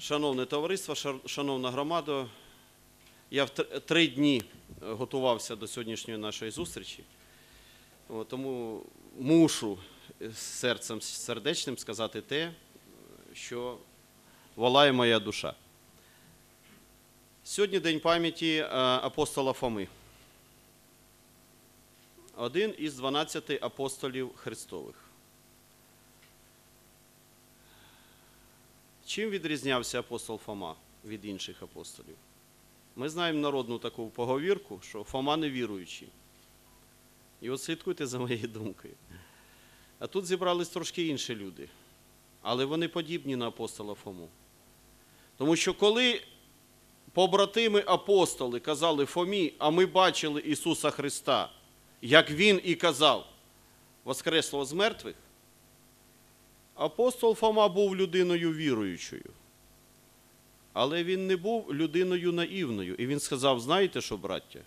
Шановне товариство, шановна громада, я три дні е, готувався до сьогоднішньої нашої зустрічі, тому мушу е, серцем сердечним сказати те, що волає моя душа. Сьогодні день пам'яті е, апостола Фоми. Один із 12 апостолів Христових. Чим відрізнявся апостол Фома від інших апостолів? Ми знаємо народну таку поговірку, що Фома невіруючий. І от слідкуйте за моєю думкою. А тут зібрались трошки інші люди, але вони подібні на апостола Фому. Тому що коли побратими апостоли казали Фомі, а ми бачили Ісуса Христа, як Він і казав, воскреслого з мертвих, Апостол Фома був людиною віруючою. Але він не був людиною наївною. І він сказав: знаєте що, браття,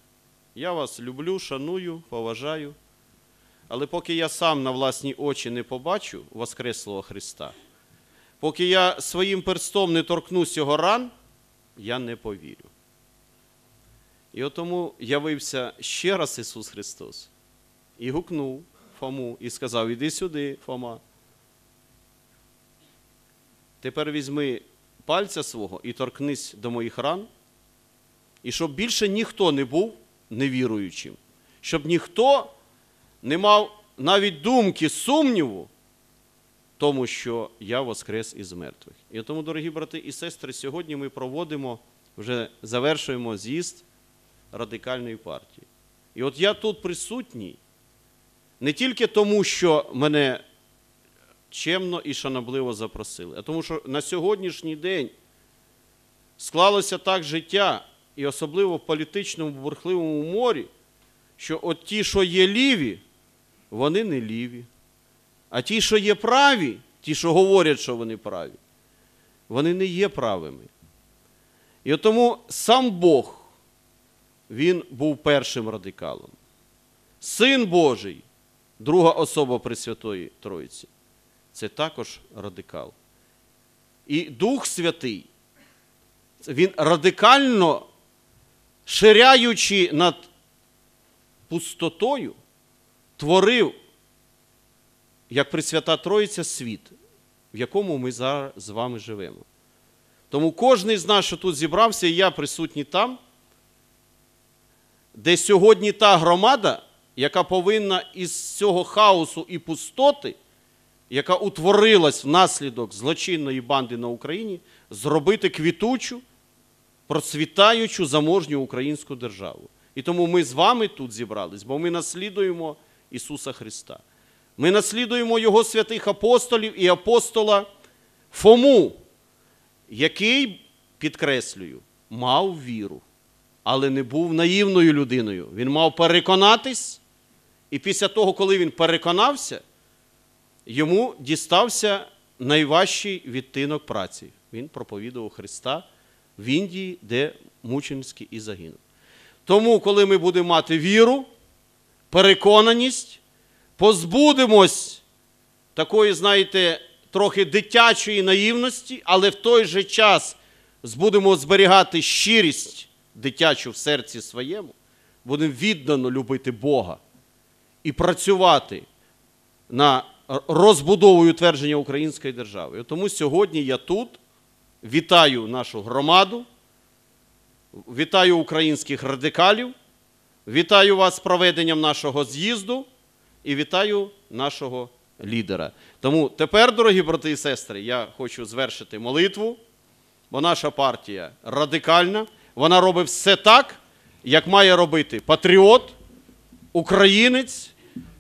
я вас люблю, шаную, поважаю. Але поки я сам на власні очі не побачу Воскреслого Христа, поки я своїм перстом не торкнусь його ран, я не повірю. І от явився ще раз Ісус Христос і гукнув Фому і сказав: Іди сюди, Фома. Тепер візьми пальця свого і торкнись до моїх ран, і щоб більше ніхто не був невіруючим, щоб ніхто не мав навіть думки, сумніву, тому що я воскрес із мертвих. І тому, дорогі брати і сестри, сьогодні ми проводимо, вже завершуємо з'їзд радикальної партії. І от я тут присутній не тільки тому, що мене чемно і шанобливо запросили. А тому що на сьогоднішній день склалося так життя, і особливо в політичному бурхливому морі, що от ті, що є ліві, вони не ліві. А ті, що є праві, ті, що говорять, що вони праві, вони не є правими. І тому сам Бог, він був першим радикалом. Син Божий, друга особа Пресвятої Троїці це також радикал. І Дух Святий, він радикально ширяючи над пустотою, творив, як Пресвята Троїця, світ, в якому ми зараз з вами живемо. Тому кожен з нас, що тут зібрався, і я присутній там, де сьогодні та громада, яка повинна із цього хаосу і пустоти яка утворилась внаслідок злочинної банди на Україні, зробити квітучу, процвітаючу заможню українську державу. І тому ми з вами тут зібрались, бо ми наслідуємо Ісуса Христа. Ми наслідуємо Його святих апостолів і апостола Фому, який, підкреслюю, мав віру, але не був наївною людиною. Він мав переконатись, і після того, коли він переконався, йому дістався найважчий відтинок праці. Він проповідував Христа в Індії, де мученицький і загинув. Тому, коли ми будемо мати віру, переконаність, позбудемось такої, знаєте, трохи дитячої наївності, але в той же час будемо зберігати щирість дитячу в серці своєму, будемо віддано любити Бога і працювати на розбудову і утвердження української держави. Тому сьогодні я тут вітаю нашу громаду, вітаю українських радикалів, вітаю вас з проведенням нашого з'їзду і вітаю нашого лідера. Тому тепер, дорогі брати і сестри, я хочу звершити молитву, бо наша партія радикальна, вона робить все так, як має робити патріот, українець,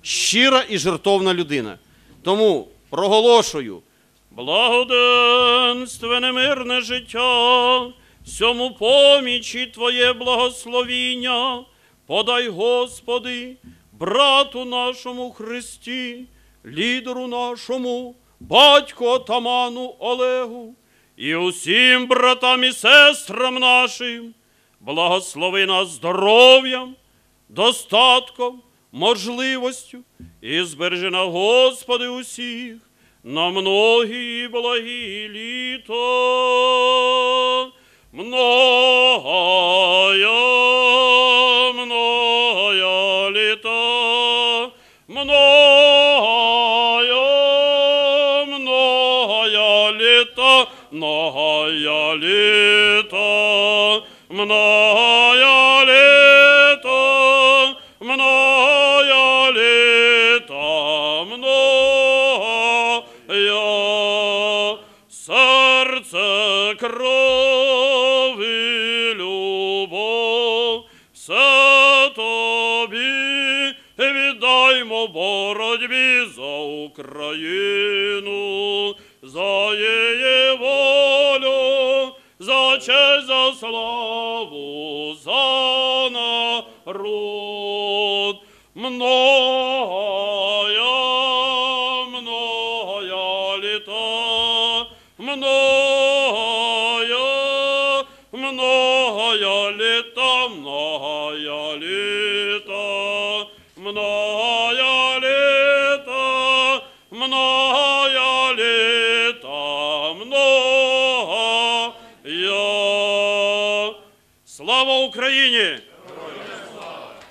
щира і жертовна людина. Тому проголошую. Благоденственне мирне життя, всьому помічі Твоє благословіння, подай, Господи, брату нашому Христі, лідеру нашому, батьку отаману Олегу і усім братам і сестрам нашим, благослови нас здоров'ям, достатком, можливостю і збережена, Господи, усіх на многі благі літа. Многая, многая літа, многая, многая літа, многая літа, многая серце кров любов, все тобі віддаймо боротьбі за Україну, за її волю, за честь, за славу, за народ. Многая, многая літа, многая, многая літа, многая літа, многая літа, многая літа, многая. Слава Україні!